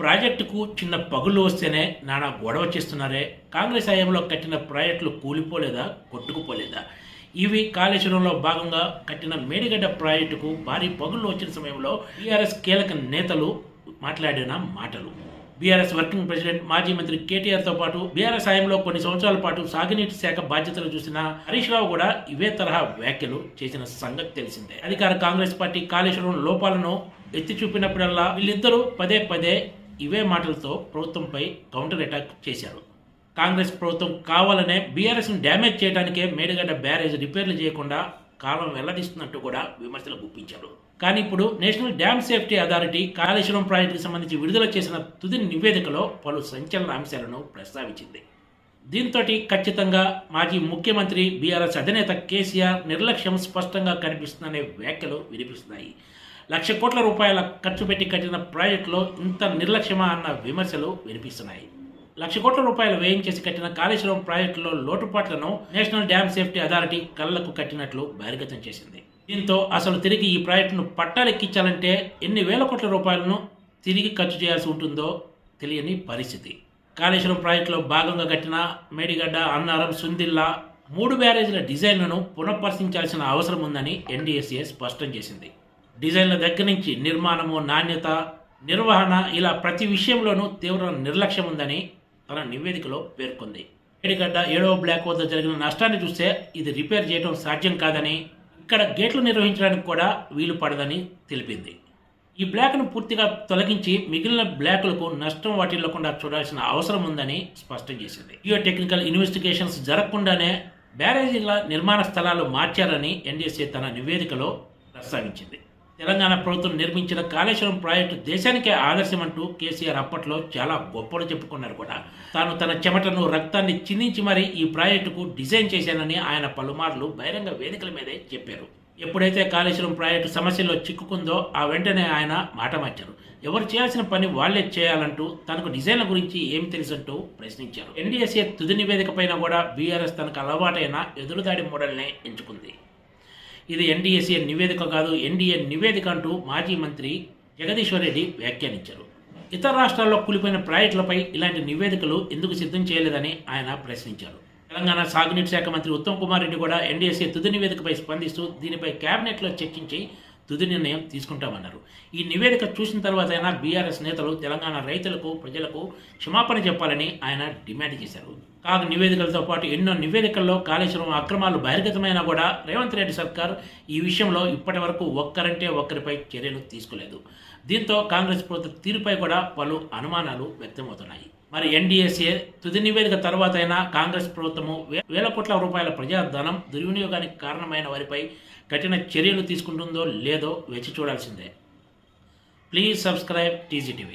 ప్రాజెక్టుకు చిన్న పగులు వస్తేనే నానా గొడవ చేస్తున్నారే? కాంగ్రెస్ హయాంలో కట్టిన ప్రాజెక్టులు కూలిపోలేదా? కొట్టుకుపోలేదా? ఇవి కాళేశ్వరంలో భాగంగా కట్టిన మేడిగడ్డ ప్రాజెక్టుకు భారీ పగులు వచ్చిన సమయంలో టీఆర్ఎస్ కీలక నేతలు మాట్లాడిన మాటలు. బీఆర్ఎస్ వర్కింగ్ ప్రెసిడెంట్ మాజీ మంత్రి కేటీఆర్తో పాటు బీఆర్ఎస్ హయాంలో కొన్ని సంవత్సరాల పాటు సాగునీటి శాఖ బాధ్యతలు చూసిన హరీష్ రావు కూడా ఇవే తరహా వ్యాఖ్యలు చేసిన సంగతి తెలిసిందే. అధికార కాంగ్రెస్ పార్టీ కాళేశ్వరం లోపాలను ఎత్తి చూపినప్పుడల్లా వీళ్ళిద్దరూ పదే పదే ఇవే మాటలతో ప్రభుత్వంపై కౌంటర్ అటాక్ చేశారు. కాంగ్రెస్ ప్రభుత్వం కావాలనే బీఆర్ఎస్ను డ్యామేజ్ చేయడానికే మేడిగడ్డ బ్యారేజ్ రిపేర్లు చేయకుండా కాలం వెల్లడిస్తున్నట్టు కూడా విమర్శలు గుప్పించారు. కానీ ఇప్పుడు national dam safety authority Kaleshwaram ప్రాజెక్టుకు సంబంధించి విడుదల చేసిన తుది నివేదికలో పలు సంచలన అంశాలను ప్రస్తావించింది. దీంతో ఖచ్చితంగా మాజీ ముఖ్యమంత్రి బీఆర్ఎస్ అధినేత కేసీఆర్ నిర్లక్ష్యం స్పష్టంగా కనిపిస్తుందనే వ్యాఖ్యలు వినిపిస్తున్నాయి. లక్ష కోట్ల రూపాయల ఖర్చు పెట్టి కట్టిన ప్రాజెక్టులో ఇంత నిర్లక్ష్యమా అన్న విమర్శలు వినిపిస్తున్నాయి. లక్ష కోట్ల రూపాయలు వేయించేసి కట్టిన కాళేశ్వరం ప్రాజెక్టులో లోటుపాట్లను నేషనల్ డ్యామ్ సేఫ్టీ అథారిటీ కళ్ళకు కట్టినట్లు బహిర్గతం చేసింది. దీంతో అసలు తిరిగి ఈ ప్రాజెక్టును పట్టాలెక్కించాలంటే ఎన్ని వేల కోట్ల రూపాయలను తిరిగి ఖర్చు చేయాల్సి ఉంటుందో తెలియని పరిస్థితి. కాళేశ్వరం ప్రాజెక్టులో భాగంగా కట్టిన మేడిగడ్డ అన్నారం సుందిల్లా మూడు బ్యారేజీల డిజైన్లను పునఃపరిశీలించాల్సిన అవసరం ఉందని ఎన్డీఎస్ఏ స్పష్టం చేసింది. డిజైన్ల దగ్గర నుంచి నిర్మాణము నాణ్యత నిర్వహణ ఇలా ప్రతి విషయంలోనూ తీవ్ర నిర్లక్ష్యం ఉందని తన నివేదికలో పేర్కొంది. ఏడిగడ్డ ఏడవ బ్లాక్ వద్ద జరిగిన నష్టాన్ని చూస్తే ఇది రిపేర్ చేయడం సాధ్యం కాదని ఇక్కడ గేట్లు నిర్వహించడానికి కూడా వీలు పడదని తెలిపింది. ఈ బ్లాక్ను పూర్తిగా తొలగించి మిగిలిన బ్లాకులకు నష్టం వాటిల్లకుండా చూడాల్సిన అవసరం ఉందని స్పష్టం చేసింది. జియో టెక్నికల్ ఇన్వెస్టిగేషన్స్ జరగకుండానే బ్యారేజీల నిర్మాణ స్థలాలు మార్చారని ఎన్డీఎస్ఏ తన నివేదికలో ప్రస్తావించింది. తెలంగాణ ప్రభుత్వం నిర్మించిన కాళేశ్వరం ప్రాజెక్టు దేశానికే ఆదర్శమంటూ కేసీఆర్ అప్పట్లో చాలా గొప్పలు చెప్పుకున్నారు కూడా. తాను తన చెమటను రక్తాన్ని చిందించి మరీ ఈ ప్రాజెక్టుకు డిజైన్ చేశానని ఆయన పలుమార్లు బహిరంగ వేదికల మీదే చెప్పారు. ఎప్పుడైతే కాళేశ్వరం ప్రాజెక్టు సమస్యల్లో చిక్కుకుందో ఆ వెంటనే ఆయన మాట మార్చారు. ఎవరు చేయాల్సిన పని వాళ్ళే చేయాలంటూ తనకు డిజైన్ల గురించి ఏం తెలుసంటూ ప్రశ్నించారు. ఎన్డీఎస్ఏ తుది నివేదిక పైన కూడా బీఆర్ఎస్ తనకు అలవాటైన ఎదురుదాడి మోడల్నే ఎంచుకుంది. ఇది ఎన్డీఎస్ఏ నివేదిక కాదు ఎన్డీఏ నివేదిక అంటూ మాజీ మంత్రి జగదీశ్వర్ రెడ్డి వ్యాఖ్యానించారు. ఇతర రాష్ట్రాల్లో కూలిపోయిన ప్రాజెక్టులపై ఇలాంటి నివేదికలు ఎందుకు సిద్ధం చేయలేదని ఆయన ప్రశ్నించారు. తెలంగాణ సాగునీటి శాఖ మంత్రి ఉత్తమ్ కుమార్ రెడ్డి కూడా ఎన్డీఎస్ఏ తుది నివేదికపై స్పందిస్తూ దీనిపై కేబినెట్లో చర్చించి తుది నిర్ణయం తీసుకుంటామన్నారు. ఈ నివేదిక చూసిన తర్వాతైనా బీఆర్ఎస్ నేతలు తెలంగాణ రైతులకు ప్రజలకు క్షమాపణ చెప్పాలని ఆయన డిమాండ్ చేశారు. కాగు నివేదికలతో పాటు ఎన్నో నివేదికల్లో కాళేశ్వరం అక్రమాలు బహిర్గతమైనా కూడా రేవంత్ రెడ్డి సర్కార్ ఈ విషయంలో ఇప్పటి వరకు ఒక్కరంటే ఒక్కరిపై చర్యలు తీసుకోలేదు. దీంతో కాంగ్రెస్ ప్రభుత్వ తీరుపై కూడా పలు అనుమానాలు వ్యక్తమవుతున్నాయి. మరి ఎన్డీఎస్ఏ తుది నివేదిక తర్వాత అయినా కాంగ్రెస్ ప్రభుత్వము వే- వేల కోట్ల రూపాయల ప్రజాధనం దుర్వినియోగానికి కారణమైన వారిపై కఠిన చర్యలు తీసుకుంటుందో లేదో వేచి చూడాల్సిందే. Please subscribe TGTV